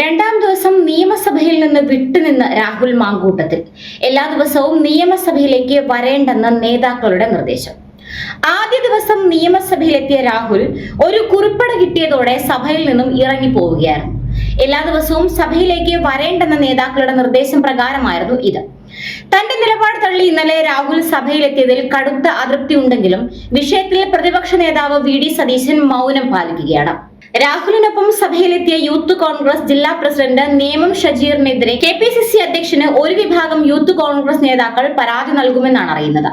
രണ്ടാം ദിവസം നിയമസഭയിൽ നിന്ന് വിട്ടുനിന്ന് രാഹുൽ മാങ്കൂട്ടത്തിൽ. എല്ലാ ദിവസവും നിയമസഭയിലേക്ക് വരേണ്ടെന്ന നേതാക്കളുടെ നിർദ്ദേശം. ആദ്യ ദിവസം നിയമസഭയിലെത്തിയ രാഹുൽ ഒരു കുറിപ്പട കിട്ടിയതോടെ സഭയിൽ നിന്നും ഇറങ്ങി പോവുകയായിരുന്നു എല്ലാ ദിവസവും സഭയിലേക്ക് വരേണ്ടെന്ന നേതാക്കളുടെ നിർദ്ദേശം പ്രകാരമായിരുന്നു ഇത്. തന്റെ നിലപാട് തള്ളി ഇന്നലെ രാഹുൽ സഭയിലെത്തിയതിൽ കടുത്ത അതൃപ്തി ഉണ്ടെങ്കിലും വിഷയത്തിൽ പ്രതിപക്ഷ നേതാവ് വി ഡി സതീശൻ മൗനം പാലിക്കുകയാണ്. രാഹുലിനൊപ്പം സഭയിലെത്തിയ യൂത്ത് കോൺഗ്രസ് ജില്ലാ പ്രസിഡന്റ് നേമം ഷജീറിനെതിരെ കെ പി സി സി അധ്യക്ഷന് ഒരു വിഭാഗം യൂത്ത് കോൺഗ്രസ് നേതാക്കൾ പരാതി നൽകുമെന്നാണ് അറിയുന്നത്.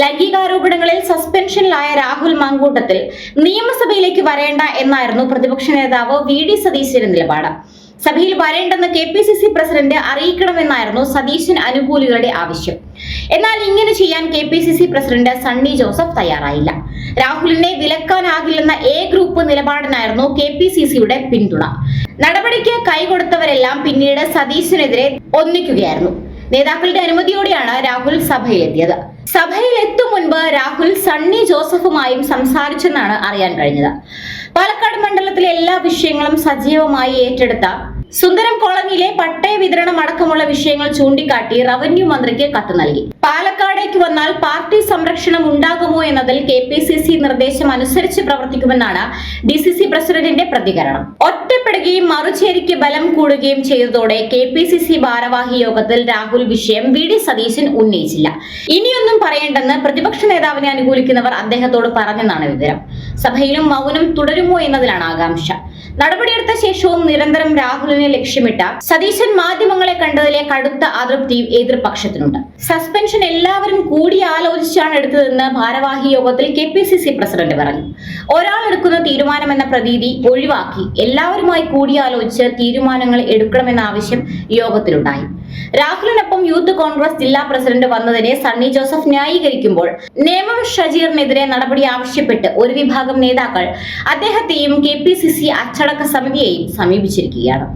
ലൈംഗികാരോപണങ്ങളിൽ സസ്പെൻഷനിലായ രാഹുൽ മാങ്കൂട്ടത്തിൽ നിയമസഭയിലേക്ക് വരേണ്ട എന്നായിരുന്നു പ്രതിപക്ഷ നേതാവ് വി ഡി സതീശന്റെ നിലപാട്. സഭയിൽ വരേണ്ടെന്ന് K P C C president അറിയിക്കണമെന്നായിരുന്നു Satheesan അനുകൂലികളുടെ ആവശ്യം. എന്നാൽ ഇങ്ങനെ ചെയ്യാൻ K P C C president Sunny Joseph തയ്യാറായില്ല. രാഹുലിനെ വിലക്കാനാകില്ലെന്ന എ ഗ്രൂപ്പ് നിലപാടിനായിരുന്നു കെ പി സി സിയുടെ പിന്തുണ. നടപടിക്ക് കൈകൊടുത്തവരെല്ലാം പിന്നീട് സതീശനെതിരെ ഒന്നിക്കുകയായിരുന്നു. നേതാക്കളുടെ അനുമതിയോടെയാണ് രാഹുൽ സഭയിലെത്തിയത്. സഭയിൽ എത്തും മുൻപ് രാഹുൽ സണ്ണി ജോസഫുമായും സംസാരിച്ചെന്നാണ് അറിയാൻ കഴിഞ്ഞത്. പാലക്കാട് മണ്ഡലത്തിലെ എല്ലാ വിഷയങ്ങളും സജീവമായി ഏറ്റെടുത്ത സുന്ദരം കോളനിയിലെ പട്ടയ വിതരണം അടക്കമുള്ള വിഷയങ്ങൾ ചൂണ്ടിക്കാട്ടി റവന്യൂ മന്ത്രിക്ക് കത്ത് നൽകി. പാലക്കാടേക്ക് വന്നാൽ പാർട്ടി സംരക്ഷണം ഉണ്ടാകുമോ എന്നതിൽ കെ പി സി സി നിർദ്ദേശം അനുസരിച്ച് പ്രവർത്തിക്കുമെന്നാണ് ഡി സി സി പ്രസിഡന്റിന്റെ പ്രതികരണം. ഒറ്റപ്പെടുകയും മറുചേരിക്ക് ബലം കൂടുകയും ചെയ്തതോടെ കെ പി സി സി ഭാരവാഹി യോഗത്തിൽ രാഹുൽ വിഷയം വി ഡി സതീശൻ ഉന്നയിച്ചില്ല. ഇനിയൊന്നും പറയേണ്ടെന്ന് പ്രതിപക്ഷ നേതാവിനെ അനുകൂലിക്കുന്നവർ അദ്ദേഹത്തോട് പറഞ്ഞെന്നാണ് വിവരം. സഭയിലും മൗനം തുടരുമോ എന്നതിലാണ് ആകാംക്ഷ. നടപടിയെടുത്ത ശേഷവും നിരന്തരം രാഹുലിനെ ലക്ഷ്യമിട്ട സതീശൻ മാധ്യമങ്ങളെ കണ്ടതിലെ കടുത്ത അതൃപ്തിയും എതിർപക്ഷത്തിനുണ്ട്. സസ്പെൻഷൻ എല്ലാവരും കൂടി ആലോചിച്ചാണ് എടുത്തതെന്ന് ഭാരവാഹി യോഗത്തിൽ K P C C president പറഞ്ഞു. ഒരാൾ എടുക്കുന്ന തീരുമാനമെന്ന പ്രതീതി ഒഴിവാക്കി എല്ലാവരുമായി കൂടിയാലോചിച്ച് തീരുമാനങ്ങൾ എടുക്കണമെന്ന ആവശ്യം യോഗത്തിലുണ്ടായി. രാഹുലിനൊപ്പം യൂത്ത് കോൺഗ്രസ് ജില്ലാ പ്രസിഡന്റ് വന്നതിനെ സണ്ണി ജോസഫ് ന്യായീകരിക്കുമ്പോൾ നേമം ഷജീറിനെതിരെ നടപടി ആവശ്യപ്പെട്ട് ഒരു വിഭാഗം നേതാക്കൾ അദ്ദേഹത്തെയും കെ പി സി സി അച്ചടക്ക സമിതിയെയും സമീപിച്ചിരിക്കുകയാണ്.